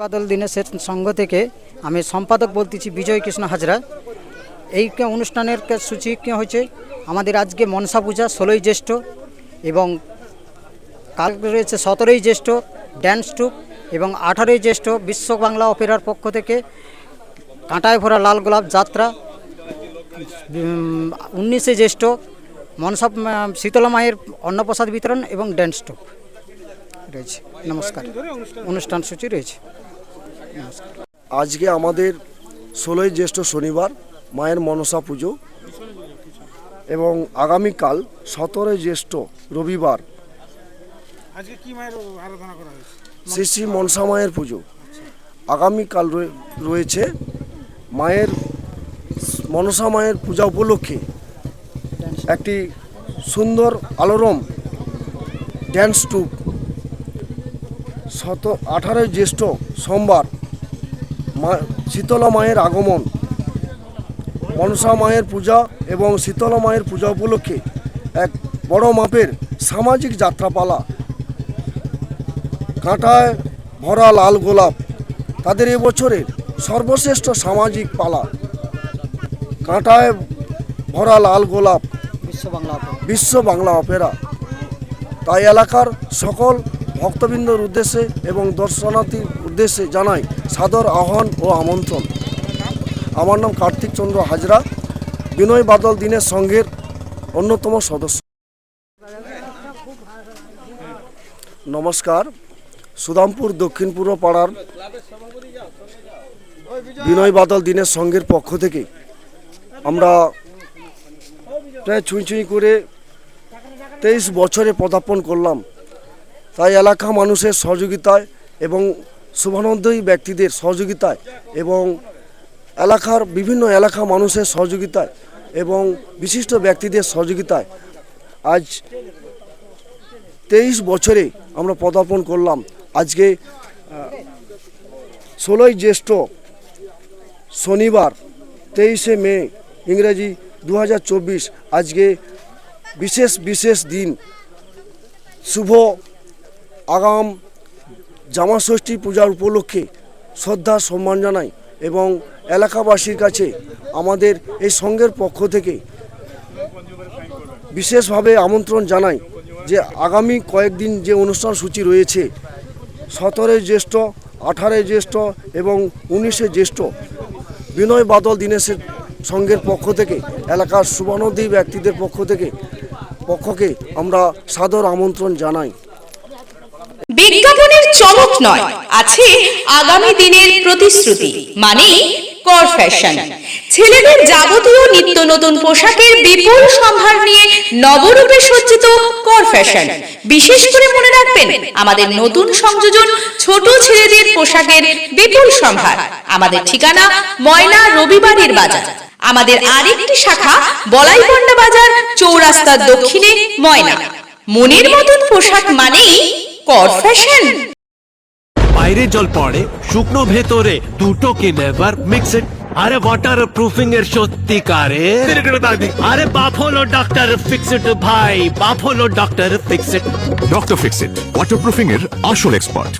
বাদল দিনেশের সংঘ থেকে আমি সম্পাদক বলতেছি বিজয় কৃষ্ণ হাজরা। এই অনুষ্ঠানের সূচি হয়েছে? আমাদের আজকে মনসা পূজা ষোলোই জ্যৈষ্ঠ এবং কাল রয়েছে সতেরোই জ্যৈষ্ঠ ড্যান্স টুপ এবং আঠারোই জ্যৈষ্ঠ বিশ্ব বাংলা অপেরার পক্ষ থেকে কাঁটায় ভরা লাল গোলাপ যাত্রা উনিশে জ্যৈষ্ঠ মনসা শীতলা মায়ের অন্নপ্রসাদ বিতরণ এবং ড্যান্স টুপ রয়েছে। নমস্কার। অনুষ্ঠান সূচি রয়েছে। আজকে আমাদের ষোলোই জ্যৈষ্ঠ শনিবার মায়ের মনসা পুজো। এবং আগামীকাল সতেরোই জ্যৈষ্ঠ রবিবার আজকে কি মায়ের আরাধনা করা হয়েছে? শ্রী শ্রী মনসা মায়ের পুজো। আগামীকাল রয়ে- রয়েছে মায়ের মনসা মায়ের পূজা উপলক্ষে একটি সুন্দর আলোরম ড্যান্স টুপ শত আঠারোই জ্যৈষ্ঠ সোমবার মা, শীতলা মায়ের আগমন। মনসা মায়ের পূজা এবং শীতলা মায়ের পূজা উপলক্ষে এক বড় মাপের সামাজিক যাত্রাপালা। কাঁটায় ভরা লাল গোলাপ, তাদের এবছরের সর্বশ্রেষ্ঠ সামাজিক পালা। কাঁটায় ভরা লাল গোলাপ বিশ্ব বাংলা অপেরা। তাই এলাকার সকল ভক্তবৃন্দর উদ্দেশ্যে এবং দর্শনার্থীর উদ্দেশ্যে জানাই সাদর আহ্বান ও আমন্ত্রণ। আমার নাম কার্তিক চন্দ্র হাজরা। বিনয় বাদল দিনের সংঘের অন্যতম সদস্য। নমস্কার। সুদামপুর দক্ষিণ পূর্ব পাড়ার বিনয় বাদল দিনের সংঘের পক্ষ থেকে আমরা প্রায় ছুঁই ছুঁই করে তেইশ বছরে পদার্পণ করলাম। তাই এলাকা মানুষের সহযোগিতায় এবং শুভানন্দী ব্যক্তিদের সহযোগিতায় এবং এলাকার বিভিন্ন এলাকা মানুষের সহযোগিতায় এবং বিশিষ্ট ব্যক্তিদের সহযোগিতায় আজ তেইশ বছরে আমরা পদার্পণ করলাম। আজকে ষোলোই জ্যৈষ্ঠ শনিবার তেইশে মে ইংরেজি দু হাজার চব্বিশ আজকে বিশেষ বিশেষ দিন। শুভ আগাম জামাষষ্ঠী পূজার উপলক্ষে শ্রদ্ধা, সম্মান জানাই এবং এলাকাবাসীর কাছে আমাদের এই সংঘের পক্ষ থেকে বিশেষভাবে আমন্ত্রণ জানাই যে আগামী কয়েকদিন যে অনুষ্ঠান সূচি রয়েছে, সতেরোই জ্যৈষ্ঠ, আঠারোই জ্যৈষ্ঠ এবং উনিশে জ্যৈষ্ঠ বিনয় বাদল দীনেশের সংঘের পক্ষ থেকে, এলাকার শুভানদী ব্যক্তিদের পক্ষ থেকে, পক্ষকে আমরা সাদর আমন্ত্রণ জানাই। বিজ্ঞাপনের চমক নয়, আছে আগামী দিনের প্রতিশ্রুতি মানে কর ফ্যাশন ছেলেদের যাবতীয় নিত্য নতুন পোশাকের বিপুল সম্ভার নিয়ে নবরূপে সজ্জিত কর ফ্যাশন বিশেষ করে মনে রাখবেন, আমাদের নতুন সংযোজন ছোট ছেলেদের পোশাকের বিপুল সম্ভার। আমাদের ঠিকানা ময়না রবিবারের বাজার। আমাদের আরেকটি শাখা বলাইপন্ডা বাজার চৌরাস্তার দক্ষিণে ময়না। মনের মতন পোশাক মানেই কর ফ্যাশন। বাইরে জল পড়ে শুকনো ভেতরে দুটোকে নেভার মিক্স আরে ওয়াটার প্রুফিং এর সত্যিকারে। আরে বাফলো ডক্টর ফিক্স ইট ভাই। Buffalo doctor fix it doctor fix it waterproofing এর আসল এক্সপার্ট